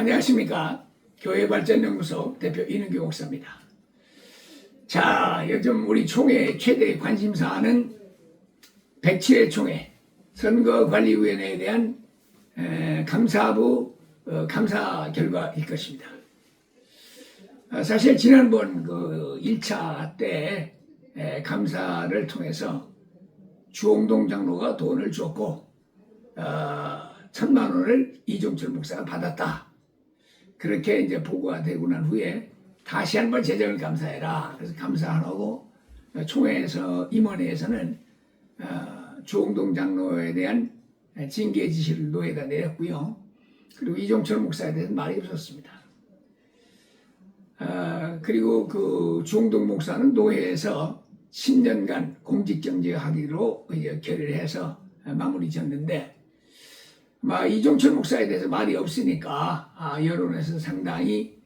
안녕하십니까. 교회발전연구소 대표 이능규 목사입니다. 자, 요즘 우리 총회 최대 관심사는 107회 총회 선거관리위원회에 대한 에, 감사부 어, 감사 결과일 것입니다. 어, 사실 지난번 그 1차 때 에, 감사를 통해서 주홍동 장로가 돈을 줬고 어, 천만 원을 이종철 목사가 받았다. 그렇게 이제 보고가 되고 난 후에 다시 한번 재정을 감사해라. 그래서 감사 안 하고 총회에서 임원회에서는 어, 주홍동 장로에 대한 징계 지시를 노예가 내렸고요. 그리고 이종철 목사에 대해서 말이 없었습니다. 어, 그리고 그 주홍동 목사는 노회에서 10년간 공직정지하기로 이제 결의를 해서 마무리 지었는데 막 이종철 목사에 대해서 말이 없으니까 아, 여론에서 상당히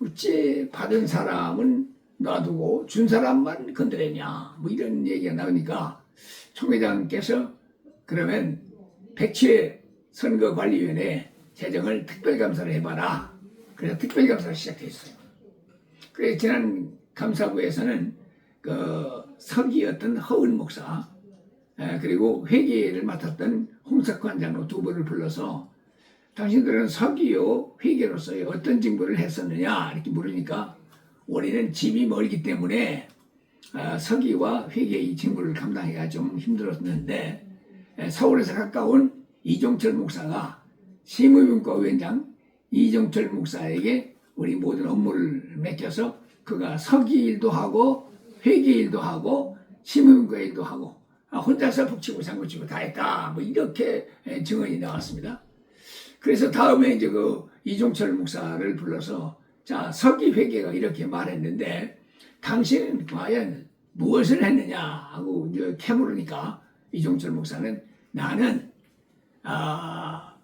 어찌 받은 사람은 놔두고 준 사람만 건드렸냐 뭐 이런 얘기가 나오니까 총회장께서 그러면 백치의 선거관리위원회 재정을 특별감사를 해봐라 그래서 특별감사를 시작했어요. 그래서 지난 감사부에서는 그 서기였던 허은 목사 에, 그리고 회계를 맡았던 홍석환 장로 두 분을 불러서 당신들은 서기요 회계로서의 어떤 직무를 했었느냐 이렇게 물으니까 우리는 집이 멀기 때문에 아, 서기와 회계의 직무를 감당하기가 좀 힘들었는데 에, 서울에서 가까운 이종철 목사가 시무윤과 위원장 이종철 목사에게 우리 모든 업무를 맡겨서 그가 서기 일도 하고 회계 일도 하고 시무윤과 일도 하고 아, 혼자서 북치고 장구치고 다 했다. 뭐 이렇게 에, 증언이 나왔습니다. 그래서 다음에 이제 그 이종철 목사를 불러서 자 서기 회계가 이렇게 말했는데 당신은 과연 무엇을 했느냐 하고 이제 캐물으니까 이종철 목사는 나는 아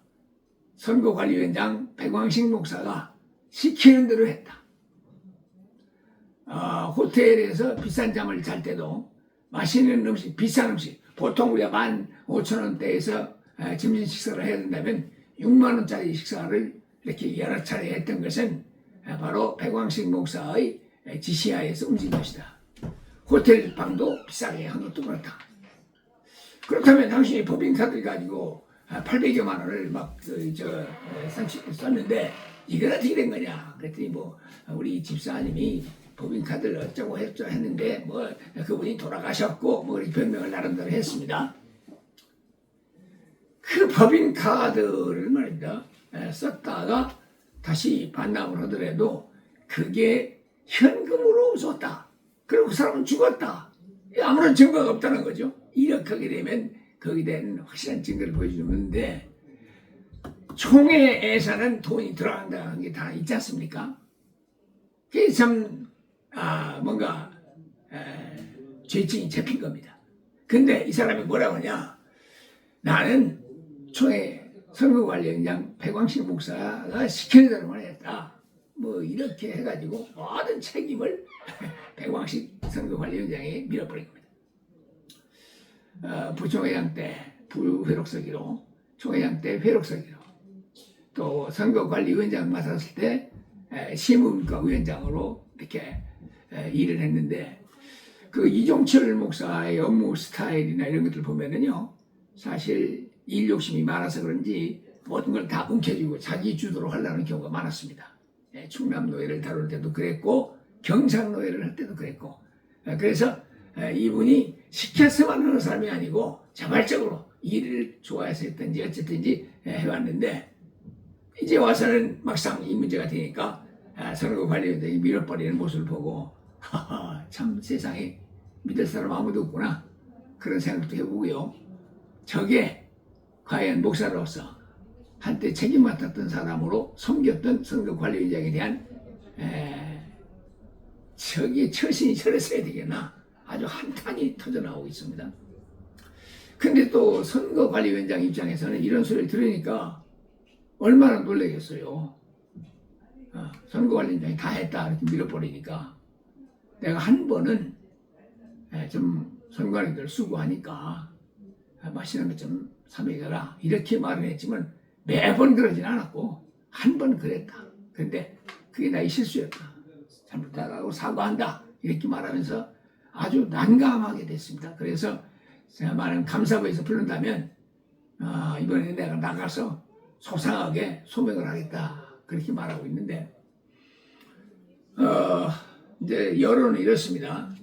선거관리위원장 백왕식 목사가 시키는 대로 했다. 아, 호텔에서 비싼 잠을 잘 때도 맛있는 음식, 비싼 음식, 보통 우리가 만 오천 원대에서 에, 점심 식사를 해야 된다면 6만 원짜리 식사를 이렇게 여러 차례 했던 것은 에, 바로 백왕식 목사의 에, 지시하에서 움직인 것이다. 호텔 방도 비싸게 한 것도 그렇다. 그렇다면 당신이 법인카드 가지고 800여만 원을 막 저 썼는데 이건 어떻게 된 거냐? 그랬더니 뭐 우리 집사님이 법인카드를 어쩌고 했죠 했는데 뭐 그분이 돌아가셨고 뭐 이렇게 변명을 나름대로 했습니다. 그 법인카드를 말입니다. 에, 썼다가 다시 반납을 하더라도 그게 현금으로 줬다. 그리고 그 사람은 죽었다. 아무런 증거가 없다는 거죠. 이렇게 하게 되면 거기에 대한 확실한 증거를 보여주는데 총회에서는 돈이 들어간다는 게 다 있지 않습니까? 그게 참 아, 뭔가 에, 죄증이 잡힌 겁니다. 근데 이 사람이 뭐라고 하냐? 나는 총회 선거관리위원장 백왕식 목사가 시키는 대로만 했다. 뭐 이렇게 해가지고 모든 책임을 백왕식 선거관리위원장에 밀어버린 겁니다. 어, 부총회장 때 부회록서기로, 총회장 때 회록서기로, 또 선거관리위원장 맡았을 때 에, 시문과 위원장으로 이렇게 에, 일을 했는데 그 이종철 목사의 업무 스타일이나 이런 것들 보면은요 사실 일 욕심이 많아서 그런지 모든 걸 다 움켜쥐고 자기 주도로 하려는 경우가 많았습니다. 예, 충남 노예를 다룰 때도 그랬고 경상 노예를 할 때도 그랬고 예, 그래서 예, 이분이 시켜서만 하는 사람이 아니고 자발적으로 일을 좋아해서 했든지 어쨌든지 예, 해왔는데 이제 와서는 막상 이 문제가 되니까 아, 선거관리위원장이 밀어버리는 모습을 보고 참 세상에 믿을 사람 아무도 없구나 그런 생각도 해보고요. 저게 과연 목사로서 한때 책임 맡았던 사람으로 섬겼던 선거관리위원장에 대한 에, 저기 처신이 저랬어야 되겠나 아주 한탄이 터져 나오고 있습니다. 근데 또 선거관리위원장 입장에서는 이런 소리를 들으니까 얼마나 놀라겠어요. 어, 선거관리위원장이 다 했다 이렇게 밀어버리니까 내가 한 번은 에, 좀 선거관리들 수고하니까 아, 맛있는 것 좀 사먹여라 이렇게 말을 했지만 매번 그러진 않았고 한 번 그랬다. 근데 그게 나의 실수였다. 잘못하다고 사과한다. 이렇게 말하면서 아주 난감하게 됐습니다. 그래서 제가 말하는 감사부에서 부른다면 아, 이번에 내가 나가서 소상하게 소명을 하겠다. 그렇게 말하고 있는데 어, 이제 여론은 이렇습니다.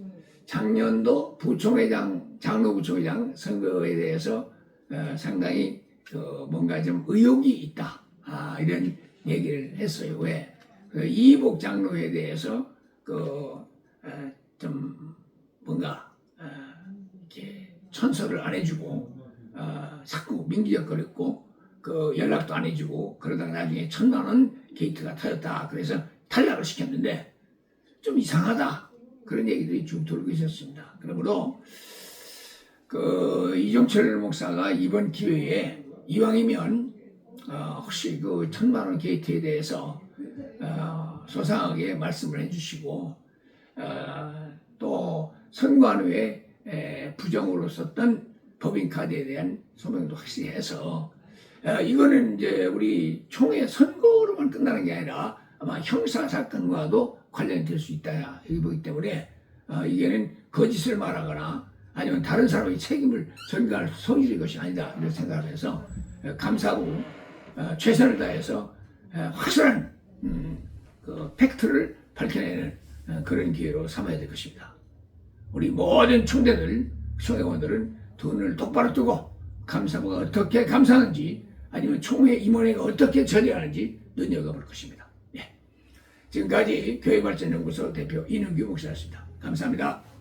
작년도 부총회장, 장로부총회장 선거에 대해서 어, 상당히 그 뭔가 좀 의혹이 있다. 아, 이런 얘기를 했어요. 왜? 그 이복 장로에 대해서 그 좀 뭔가 어, 이렇게 천서를 안 해주고 어, 자꾸 민기적거렸고 그 연락도 안 해주고 그러다가 나중에 천만 원 게이트가 터졌다. 그래서 탈락을 시켰는데 좀 이상하다. 그런 얘기들이 쭉 돌고 있었습니다. 그러므로 그 이종철 목사가 이번 기회에 이왕이면 어, 혹시 그 천만 원 게이트에 대해서 어, 소상하게 말씀을 해주시고 어, 또 선관위에 에, 부정으로 썼던 법인카드에 대한 소명도 확실히 해서 어, 이거는 이제 우리 총회 선거로만 끝나는 게 아니라 아마 형사 사건과도 관련이 될수 있다 여기 보기 때문에 어, 이게는 거짓을 말하거나 아니면 다른 사람의 책임을 전가할 성질의 것이 아니다 이런 생각을 해서 어, 감사하고 어, 최선을 다해서 어, 확실한 음, 그 팩트를 밝혀내는 어, 그런 기회로 삼아야 될 것입니다. 우리 모든 총대들, 총회원들은 돈을 똑바로 뜨고 감사부가 어떻게 감사하는지 아니면 총회 임원회가 어떻게 처리하는지 눈여겨볼 것입니다. 예. 지금까지 교회발전연구소 대표 이능규 목사였습니다. 감사합니다.